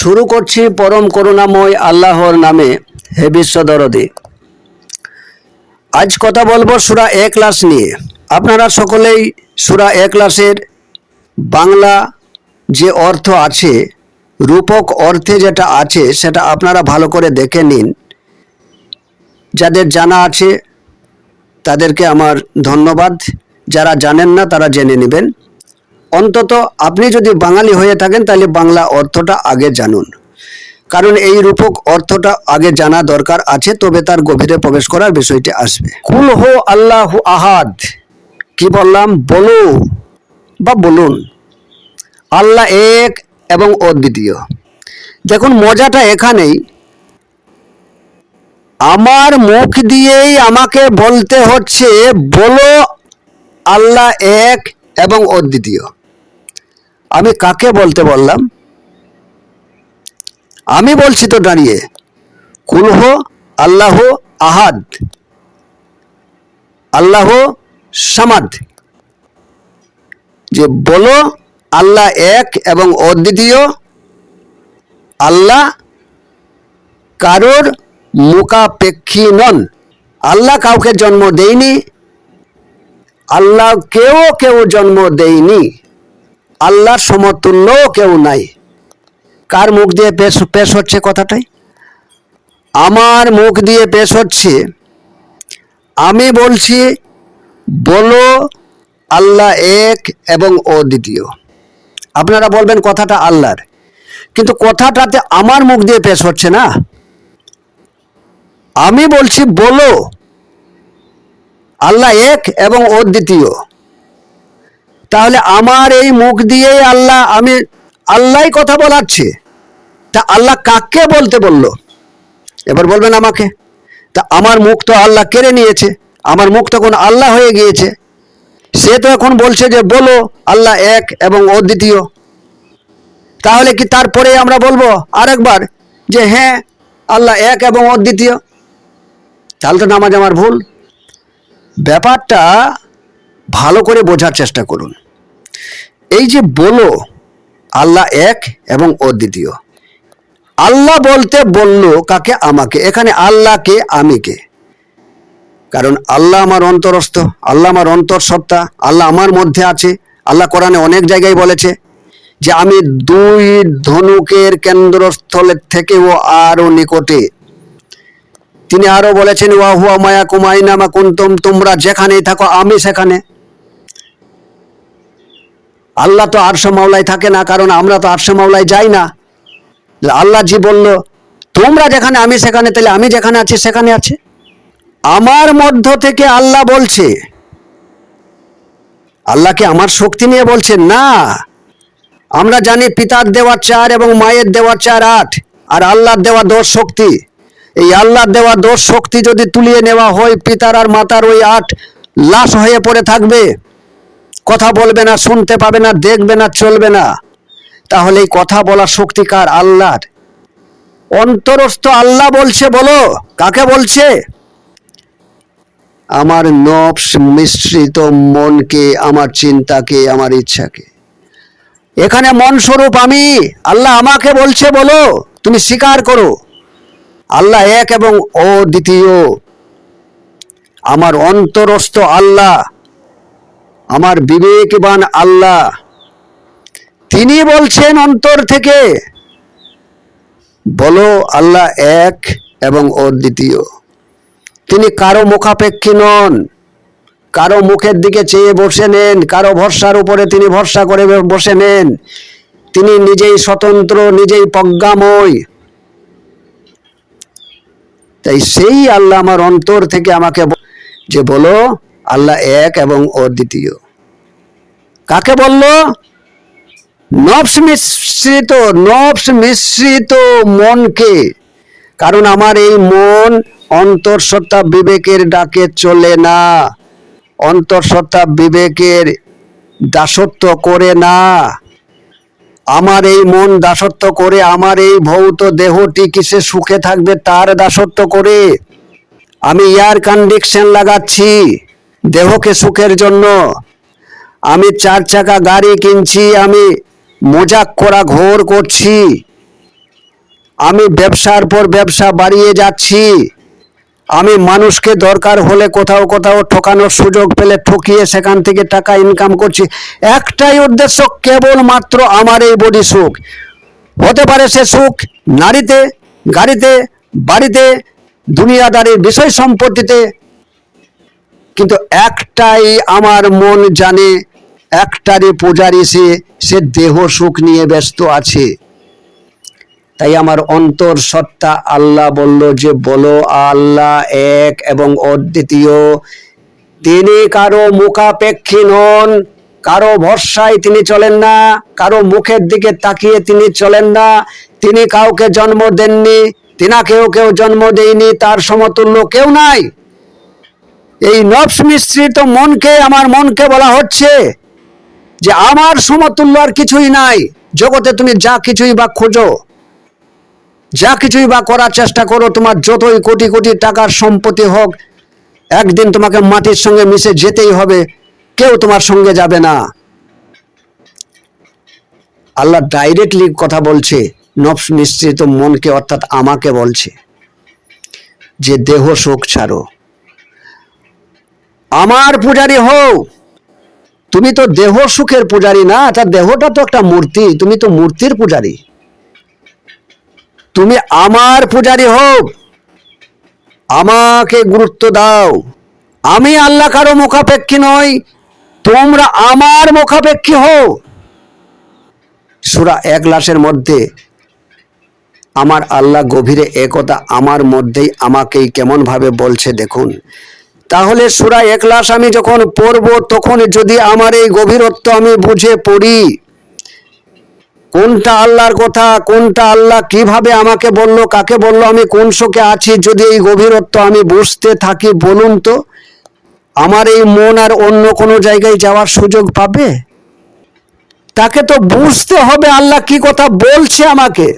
শুরু করছি পরম করুণাময় আল্লাহর নামে হে বিশ্বদরদী আজ কথা বলব সুরা ক্লাস নিয়ে। আপনারা সকলেই সুরা ক্লাসের বাংলা যে অর্থ আছে, রূপক অর্থে যেটা আছে, সেটা আপনারা ভালো করে দেখে নিন। যাদের জানা আছে, তাদেরকে আমার ধন্যবাদ। যারা জানেন না, তারা জেনে নেবেন। অন্তত আপনি যদি বাঙালি হয়ে থাকেন, তাহলে বাংলা অর্থটা আগে জানুন। কারণ এই রূপক অর্থটা আগে জানা দরকার আছে, তবে তার গভীরে প্রবেশ করার বিষয়টি আসবে। কুল হো আল্লাহ আহাদ, কি বললাম? বলো বা বলুন। আল্লাহ এক এবং অদ্বিতীয়। দেখুন, মজাটা এখানেই। আমার মুখ দিয়েই আমাকে বলতে হচ্ছে, বলো আল্লাহ এক এবং অদ্বিতীয়। আমি কাকে বলতে বললাম? আমি বলছি তো দাঁড়িয়ে। কুলহ আল্লাহ আহাদ। আল্লাহ সামাদ। যে বলো, আল্লাহ এক এবং অদ্বিতীয়। আল্লাহ কারোর মুখাপেক্ষী নন। আল্লাহ কাউকে জন্ম দেয়নি। আল্লাহ কেউ কেউ জন্ম দেয়নি। আল্লাহর সমতুল্য কেউ নাই। কার মুখ দিয়ে পেশ পেশ হচ্ছে কথাটাই আমার মুখ দিয়ে পেশ হচ্ছে, আমি বলছি, বলো, আল্লাহ এক এবং অদ্বিতীয়। আপনারা বলবেন কথাটা আল্লাহর। কিন্তু কথাটাতে আমার মুখ দিয়ে পেশ হচ্ছে না। আমি বলছি, বলো, আল্লাহ এক এবং অদ্বিতীয়। তাহলে আমার এই মুখ দিয়েই আল্লাহ, আমি আল্লাহই কথা বলাচ্ছে। তা আল্লাহ কাকে বলতে বলল? এবার বলবেন আমাকে। তা আমার মুখ তো আল্লাহ কেড়ে নিয়েছে, আমার মুখ তখন আল্লাহ হয়ে গিয়েছে। সে তো এখন বলছে যে, বলো, আল্লাহ এক এবং অদ্বিতীয় তাহলে কি তারপরে আমরা বলব আরেকবার যে হ্যাঁ আল্লাহ এক এবং অদ্বিতীয় তাহলে তো নামাজ আমার ভুল। ব্যাপারটা ভালো করে বোঝার চেষ্টা করুন। এই যে বলো, আল্লাহ এক এবং অদ্বিতীয়। আল্লাহ বলতে বলল কাকে? আমাকে। এখানে আল্লাহকে আমিকে কারণ আল্লাহ আমার অন্তরস্থ, আল্লাহ আমার অন্তঃসত্ত্বা, আল্লাহ আমার মধ্যে আছে। আল্লাহ কোরআনে অনেক জায়গায় বলেছে যে, আমি দুই ধনুকের কেন্দ্রস্থলের থেকেও আরও নিকটে। তিনি আরও বলেছেন, ওয়া হুয়া মায়া কুমাইনামা কুন্তুম, তোমরা যেখানেই থাকো, আমি সেখানে। আল্লাহ তো আটশো মাওলায় থাকে না, কারণ আমরা তো আটশো মাওলায় যাই না। আল্লাহ জি বলল, তোমরা যেখানে, আমি সেখানে, তাহলে আমি যেখানে আছি, সেখানে আছে? আমার মধ্য থেকে আল্লাহ বলছে আল্লাহকে আমার শক্তি নিয়ে বলছে না। আমরা জানি পিতার দেওয়া চার এবং মায়ের দেওয়া চার আট, আর আল্লাহর দেওয়া দশ শক্তি। এই আল্লাহর দেওয়া দশ শক্তি যদি তুলিয়ে নেওয়া হয়, পিতার আর মাতার ওই আট লাশ হয়ে পড়ে থাকবে। কথা বলবে না, শুনতে পাবে না, দেখবে না, চলবে না। তাহলে এই কথা বলার শক্তি কার? আল্লাহর। অন্তরস্থ আল্লাহ বলছে, বলো, কাকে বলছে? আমার নফস মিশ্রিত মনকে, আমার চিন্তাকে, আমার ইচ্ছাকে। এখানে মন স্বরূপ আমি, আল্লাহ আমাকে বলছে, বলো, তুমি স্বীকার করো। আল্লাহ এক এবং ও দ্বিতীয় আমার অন্তরস্থ আল্লাহ আমার বিবেকবান আল্লাহ। তিনি বলছেন অন্তর থেকে, বলো আল্লাহ এক এবং অদ্বিতীয় তিনি কারও মুখাপেক্ষী নন, কারও মুখের দিকে চেয়ে বসে নেন, কারও ভরসার উপরে তিনি ভরসা করে বসে নেন। তিনি নিজেই স্বতন্ত্র, নিজেই প্রজ্ঞাময়। তাই সেই আল্লাহ আমার অন্তর থেকে আমাকে যে বলো আল্লাহ এক এবং অদ্বিতীয় কাকে বলল? নফস মিশ্রিত নফস মিশ্রিত মনকে। কারণ আমার এই মন অন্তঃসত্ত্বা বিবেকের ডাকে চলে না। অন্তঃসত্ত্বা বিবেকের দাসত্ব করে না। আমার এই মন দাসত্ব করে, আমার এই ভৌত দেহটি কিসে সুখে থাকবে তার দাসত্ব করে। আমি এয়ার কন্ডিকশন লাগাচ্ছি, দেহকে সুখের জন্য। আমি চার চাকা গাড়ি কিনছি, আমি মজাক করা ঘোর করছি। আমি ব্যবসার পর ব্যবসা বাড়িয়ে যাচ্ছি। আমি মানুষকে দরকার হলে কোথাও কোথাও ঠকানোর সুযোগ পেলে ঠকিয়ে সেখান থেকে টাকা ইনকাম করছি। একটাই উদ্দেশ্য, কেবলমাত্র আমার এই বডি সুখ। হতে পারে সে সুখ নারীতে, গাড়িতে, বাড়িতে, দুনিয়াদারির বিষয় সম্পত্তিতে, কিন্তু একটাই আমার মন জানে একটারই পূজারি সে সে দেহ সুখ নিয়ে ব্যস্ত আছে। তাই আমার অন্তর সত্তা আল্লাহ বলল যে, বলো আল্লাহ এক এবং অদ্বিতীয়। তিনি কারও মুখাপেক্ষী নন, কারও ভরসায় তিনি চলেন না, কারও মুখের দিকে তাকিয়ে তিনি চলেন না। তিনি কাউকে জন্ম দেননি, তিনাকেও কেউ কেউ জন্ম দেয়নি, তার সমতুল্য কেউ নাই। এই নফস মিশ্রিত মনকে, আমার মনকে বলা হচ্ছে যে আমার সমতুল্য আর কিছুই নাই। জগতে তুমি যা কিছুই বা খোঁজো, যা কিছুই বা করার চেষ্টা করো, তোমার যতই কোটি কোটি টাকার সম্পত্তি হোক, একদিন তোমাকে মাটির সঙ্গে মিশে যেতেই হবে, কেউ তোমার সঙ্গে যাবে না। আল্লাহ ডাইরেক্টলি কথা বলছে, নফস নিশ্চিত মনকে অর্থাৎ আমাকে বলছে, যে দেহ শোক ছাড়ো। আমার পূজারি হও তুমি তো দেহ সুখের পূজারী না তার দেহটা তো একটা মূর্তি, তুমি তো মূর্তির পূজারী। তুমি আমার পূজারী হোক, আমাকে গুরুত্ব দাও। আমি আল্লাহ কারও মুখাপেক্ষী নই, তোমরা আমার মুখাপেক্ষী হও। সুরা এক লাশের মধ্যে, আমার আল্লাহ গভীরে একতা আমার মধ্যেই আমাকেই কেমন ভাবে বলছে দেখুন। তাহলে সুরা একলাস আমি যখন পড়ব, তখন যদি আমার এই গভীরত্ব আমি বুঝে পড়ি, কোনটা আল্লাহর কথা, কোনটা আল্লাহ কীভাবে আমাকে বলল, কাকে বলল, আমি কোন শোকে আছি, যদি এই গভীরত্ব আমি বুঝতে থাকি, বলুন তো, আমার এই মন আর অন্য কোনো জায়গায় যাওয়ার সুযোগ পাবে? তাকে তো বুঝতে হবে আল্লাহ কি কথা বলছে আমাকে,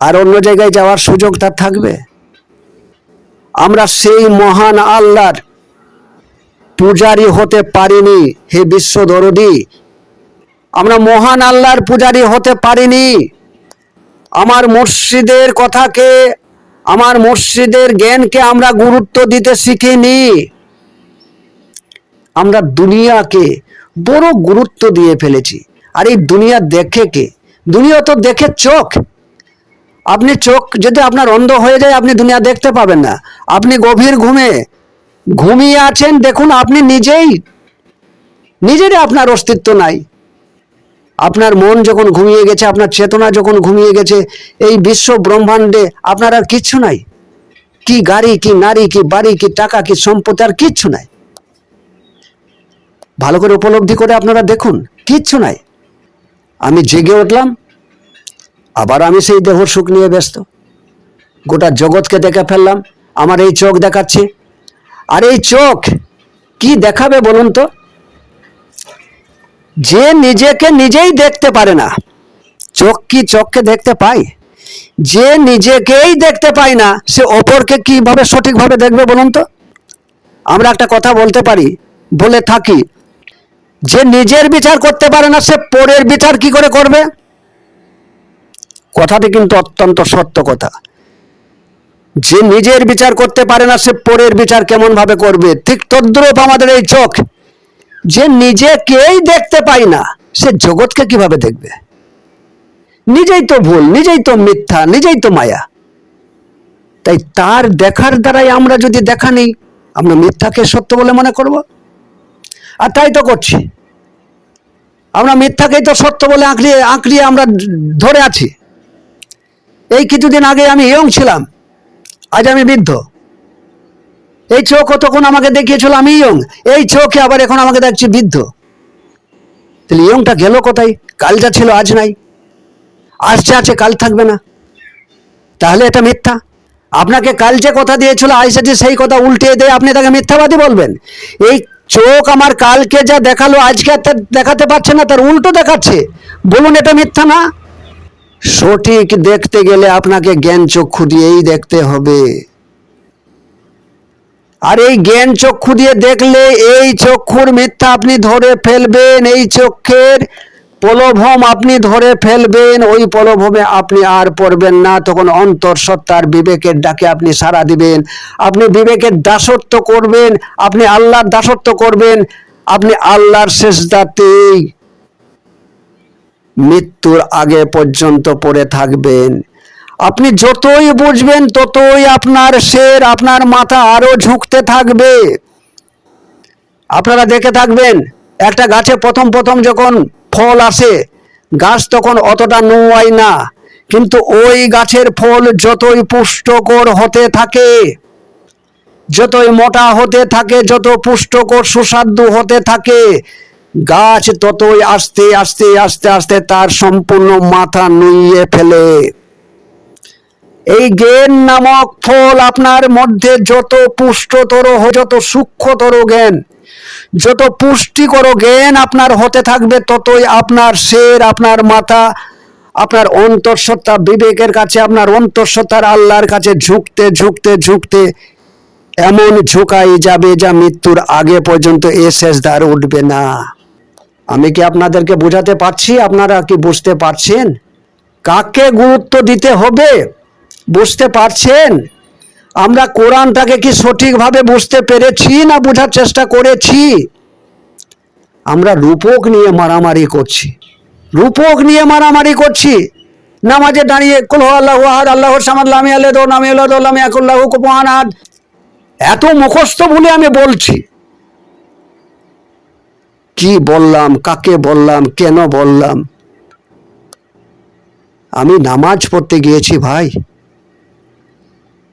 আর অন্য জায়গায় যাওয়ার সুযোগ তার থাকবে। আমরা সেই মহান আল্লাহর পূজারি হতে পারিনি হে বিশ্ব দরদি। আমরা মহান আল্লাহর পূজারি হতে পারিনি। আমার মসজিদের কথাকে, আমার মসজিদের জ্ঞানকে আমরা গুরুত্ব দিতে শিখিনি। আমরা দুনিয়াকে বড় গুরুত্ব দিয়ে ফেলেছি। আর এই দুনিয়া দেখে কে? দুনিয়া তো দেখে চোখ। আপনি চোখ যদি আপনার অন্ধ হয়ে যায়, আপনি দুনিয়া দেখতে পাবেন না। আপনি গভীর ঘুমে ঘুমিয়ে আছেন, দেখুন আপনি নিজেই, নিজেরই আপনার অস্তিত্ব নাই। আপনার মন যখন ঘুমিয়ে গেছে, আপনার চেতনা যখন ঘুমিয়ে গেছে, এই বিশ্ব ব্রহ্মাণ্ডে আপনার আর কিচ্ছু নাই। কি গাড়ি, কি নারী, কি বাড়ি, কি টাকা, কি সম্পদ আর কিচ্ছু নাই। ভালো করে উপলব্ধি করে আপনারা দেখুন, কিচ্ছু নাই। আমি জেগে উঠলাম, আবার আমি সেই দেহর সুখ নিয়ে ব্যস্ত। গোটা জগৎকে দেখে ফেললাম, আমার এই চোখ দেখাচ্ছে। আর এই চোখ, কি দেখাবে বলুন তো? যে নিজেকে নিজেই দেখতে পারে না, চোখ কি চোখকে দেখতে পায়? যে নিজেকেই দেখতে পায় না, সে অপরকে কীভাবে সঠিকভাবে দেখবে বলুন তো? আমরা একটা কথা বলতে পারি, বলে থাকি, যে নিজের বিচার করতে পারে না, সে পরের বিচার কি করে করবে? কথাটি কিন্তু অত্যন্ত সত্য কথা। যে নিজের বিচার করতে পারে না, সে পরের বিচার কেমন ভাবে করবে? ঠিক তদ্রূপ আমাদের এই চোখ। যে নিজেকেই দেখতে পাই না, সে জগৎকে কীভাবে দেখবে? নিজেই তো ভুল, নিজেই তো মিথ্যা, নিজেই তো মায়া। তাই তার দেখার দ্বারাই আমরা যদি দেখা নেই, আমরা মিথ্যাকে সত্য বলে মনে করব? আর তাই তো করছি। আমরা মিথ্যাকেই তো সত্য বলে আঁকড়িয়ে আঁকড়িয়ে আমরা ধরে আছি। এই কিছুদিন আগে আমি ইয়ং ছিলাম। আজ আমি বৃদ্ধ। এই চোখ তখন আমাকে দেখিয়েছিল? আমি ইয়ং। এই চোখে আবার এখন আমাকে দেখছি বৃদ্ধ। তাহলে ইয়ংটা গেল কোথায়? কাল যা ছিল, আজ নাই। আসছে, আছে, কাল থাকবে না। তাহলে এটা মিথ্যা। আপনাকে কাল যে কথা দিয়েছিল, আজ সেটি সেই কথা উল্টে দিয়ে আপনি তাকে মিথ্যাবাদী বলবেন। এই চোখ আমার কালকে যা দেখাল, আজকে আর দেখাতে পারছে না, তার উল্টো দেখাচ্ছে। বলুন, এটা মিথ্যা না? সঠিক দেখতে গেলে আপনাকে জ্ঞান চক্ষু দিয়েই দেখতে হবে। আর এই জ্ঞান চক্ষু দিয়ে দেখলে এই চক্ষুর মিথ্যা আপনি ধরে ফেলবেন, এই চক্ষের প্রলোভন আপনি ধরে ফেলবেন, ওই প্রলোভনে আপনি আর পড়বেন না। তখন অন্তর সত্তার বিবেকের ডাকে আপনি সাড়া দিবেন। আপনি বিবেকের দাসত্ব করবেন, আপনি আল্লাহর দাসত্ব করবেন, আপনি আল্লাহর শেষ শেষদাতেই মৃত্যুর আগে পর্যন্ত পড়ে থাকবেন। আপনি যতই বুঝবেন, ততই আপনার শের, আপনার মাথা আরও ঝুঁকতে থাকবে। আপনারা দেখে থাকবেন, একটা গাছে প্রথম প্রথম যখন ফল আসে, গাছ তখন অতটা নোয়ায় না। কিন্তু ওই গাছের ফল যতই পুষ্টকর হতে থাকে, যতই মোটা হতে থাকে, যত পুষ্টকর সুস্বাদু হতে থাকে গাছ ততই আস্তে আস্তে আস্তে আস্তে তার সম্পূর্ণ মাথা নুইয়ে ফেলে। এই জ্ঞান নামক ফল আপনার মধ্যে যত পুষ্টতর, যত সূক্ষ্মতর জ্ঞান, যত পুষ্টিকর জ্ঞান আপনার হতে থাকবে, ততই আপনার শের, আপনার মাথা, আপনার অন্তঃসত্ত্বা বিবেকের কাছে, আপনার অন্তঃসত্ত্বার আল্লাহর কাছে ঝুঁকতে ঝুঁকতে ঝুঁকতে এমন ঝুঁকাই যাবে যা মৃত্যুর আগে পর্যন্ত এ শেষদার উঠবে না। আমি কি আপনাদেরকে বোঝাতে পারছি? আপনারা কি বুঝতে পারছেন? কাকে গুরুত্ব দিতে হবে? বুঝতে পারছেন? আমরা কোরআনটাকে কি সঠিকভাবে বুঝতে পেরেছি না বোঝার চেষ্টা করেছি? আমরা রূপক নিয়ে মারামারি করছি। রূপক নিয়ে মারামারি করছি। নামাজে দাঁড়িয়ে, কুল আল্লাহ আহাদ আল্লাহর সামাদ, লামি আল্লাহ নামি আল্লাহ আকুল্লাহ কুপহান এত মুখস্থ বলে আমি বলছি। কি বললাম, কাকে বললাম, কেন বললাম? আমি নামাজ পড়তে গিয়েছি ভাই।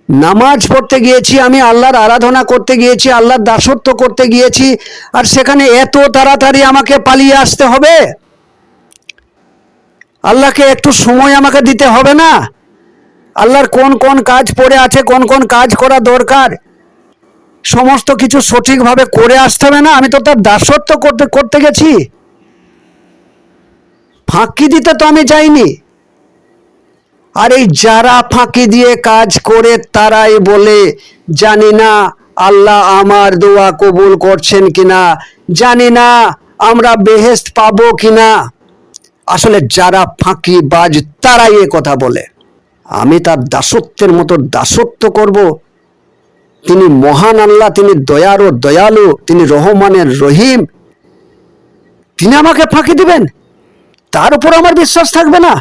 নামাজ পড়তে গিয়েছি, আমি আল্লাহর আরাধনা করতে গিয়েছি, আল্লাহর দাসত্ব করতে গিয়েছি, আর সেখানে এত তাড়াতাড়ি আমাকে পালিয়ে আসতে হবে? আল্লাহকে একটু সময় আমাকে দিতে হবে না? আল্লাহর কোন কোন কাজ পড়ে আছে, কোন কোন কাজ করা দরকার? সমস্ত কিছু সঠিকভাবে করে আসতে হবে না? আমি তো তার দাসত্ব করতে করতে গেছি। ফাঁকি দিতে তো আমি যাইনি। আর এই যারা ফাঁকি দিয়ে কাজ করে, তারাই বলে, জানি না আল্লাহ আমার দোয়া কবুল করছেন কিনা। জানি না আমরা বেহেস্ত পাবো কিনা। আসলে যারা ফাঁকি বাজ তারাই এ কথা বলে। আমি তার দাসত্বের মতো দাসত্ব করব তিনি মহান আল্লাহ, তিনি দয়ারও দয়ালু, তিনি রহমানের রহিম। তিনি আমাকে ফাঁকি দিবেন, তার উপর আমার বিশ্বাস থাকবে না।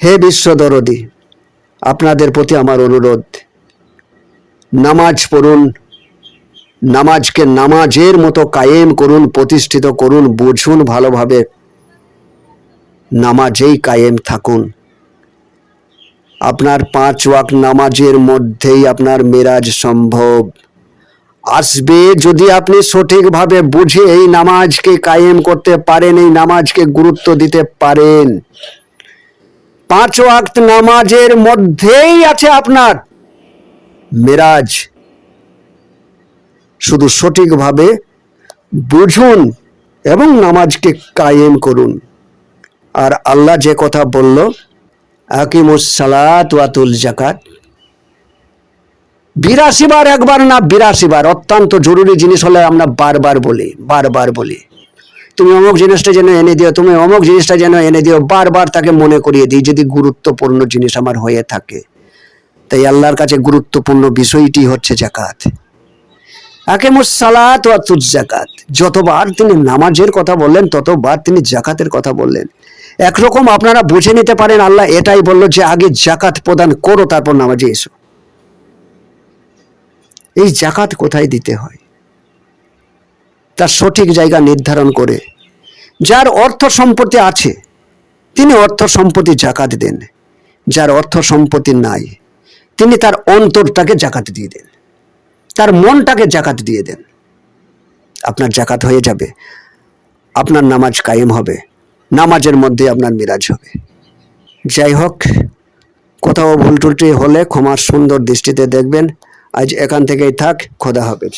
হে বিশ্ব দরদি, আপনাদের প্রতি আমার অনুরোধ, নামাজ পড়ুন, নামাজকে নামাজের মতো কায়েম করুন, প্রতিষ্ঠিত করুন, বুঝুন ভালোভাবে, নামাজেই কায়েম থাকুন। আপনার পাঁচ ওয়াক নামাজের মধ্যেই আপনার মেরাজ সম্ভব। আসবে যদি আপনি সঠিকভাবে বুঝে এই নামাজকে কায়েম করতে পারেন, এই নামাজকে গুরুত্ব দিতে পারেন। পাঁচ ওয়াক্ত নামাজের মধ্যেই আছে আপনার মেরাজ। শুধু সঠিকভাবে বুঝুন এবং নামাজকে কায়েম করুন। আর আল্লাহ যে কথা বলল বিরাশি বার একবার না বিরাশি বার অত্যন্ত জরুরি জিনিস হলে আমরা বারবার বলি বারবার বলি। তুমি অমুক জিনিসটা যেন এনে দিও, তুমি অমুক জিনিসটা যেন এনে দিও, বারবার তাকে মনে করিয়ে দিই যদি গুরুত্বপূর্ণ জিনিস আমার হয়ে থাকে। তাই আল্লাহর কাছে গুরুত্বপূর্ণ বিষয়টি হচ্ছে জাকাত ওয়াতুজ জাকাত যতবার তিনি নামাজের কথা বললেন, ততবার তিনি জাকাতের কথা বললেন। একরকম আপনারা বুঝে নিতে পারেন, আল্লাহ এটাই বলল যে আগে জাকাত প্রদান করো, তারপর নামাজে এসো। এই জাকাত কোথায় দিতে হয়? তার সঠিক জায়গা নির্ধারণ করে। যার অর্থ সম্পত্তি আছে, তিনি অর্থ সম্পত্তি জাকাত দেন। যার অর্থ সম্পত্তি নাই, তিনি তার অন্তরটাকে জাকাত দিয়ে দেন। তার মনটাকে জাকাত দিয়ে দেন। আপনার জাকাত হয়ে যাবে। আপনার নামাজ কায়েম হবে। নামাজের মধ্যে আপনার মিরাজ হবে। যাই হোক, কোথাও ভুল টুলটি হলে ক্ষমার সুন্দর দৃষ্টিতে দেখবেন। আজ এখান থেকেই থাক, খোদা হাফেজ।